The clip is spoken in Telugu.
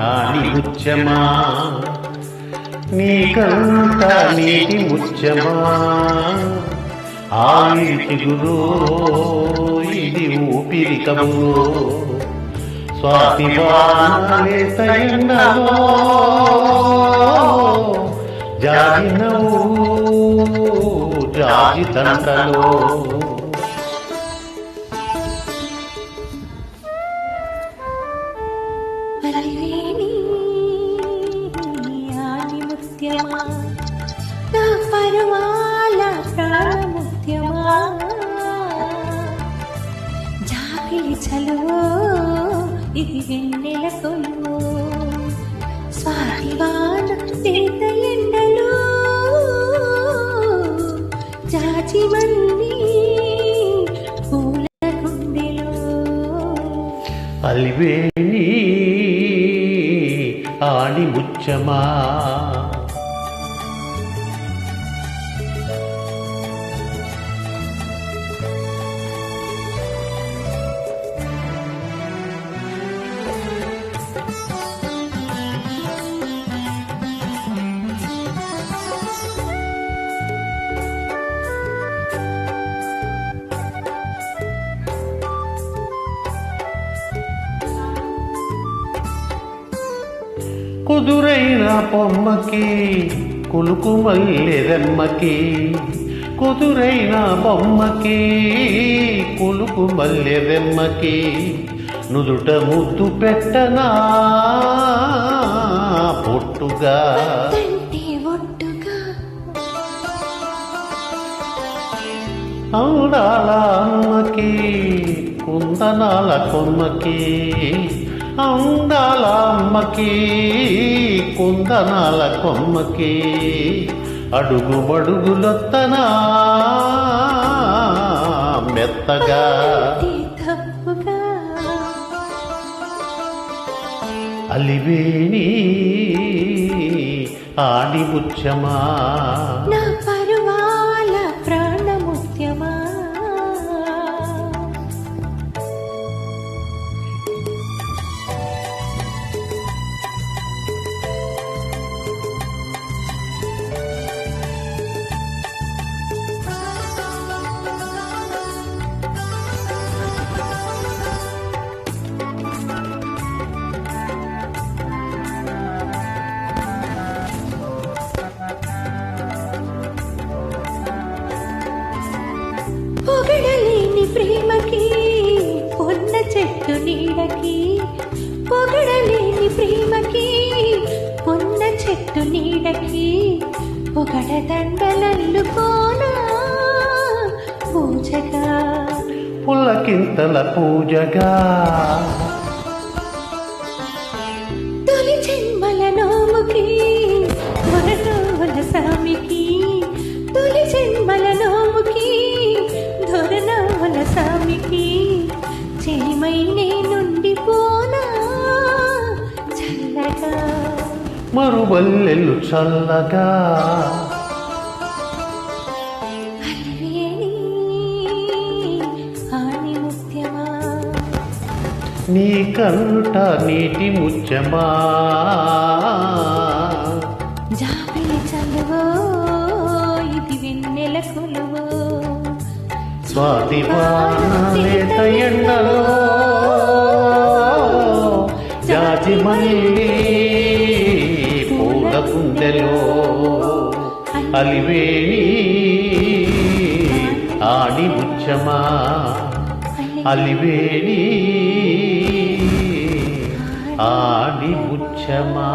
ఆడి ముచ్చమా నీకంత నీటి ముచ్చమా? ఆడిటి గురు ఇది ఊపిరి కబురు స్వాతి జాగినవు జాజి తంటలో అలివేణి ఆది ముత్యమా నా పరమాల ప్రాణముత్యమా జాబిలి చలువో ఇది వెన్నెల కొలువో స్వాతివాన తేత ఎండలో జాజి మంది పూల గుండెలో. అలివేణి ఆడి ముచ్చమా కుదురైన బొమ్మకి కులుకు మల్లెదమ్మకి కుదురైన బొమ్మకి కులుకు మల్లెదమ్మకి నుదుట ముద్దు పెట్టనా పొట్టుగా అందాల అమ్మకి కుందనాల కొమ్మకి అందాల అమ్మకి కుందనాల కొమ్మకి అడుగు మడుగులొత్తనా మెత్తగా అలివేణి ఆడి ముచ్చమా. చెట్టు నీడకి పొగడలేని ప్రేమకి పొన్న చెట్టు నీడకి పొగడ దండలల్లుకోనా పూజగా. పుల్లకింతల పూజగా. తొలి మరువల్లెలు చల్లగా. ముత్యమా? నీ కంట నీటి కొలువో. స్వాతి అలివేణి ఆడి ముచ్చమా? అలివేణి. ఆడి ముచ్చమా?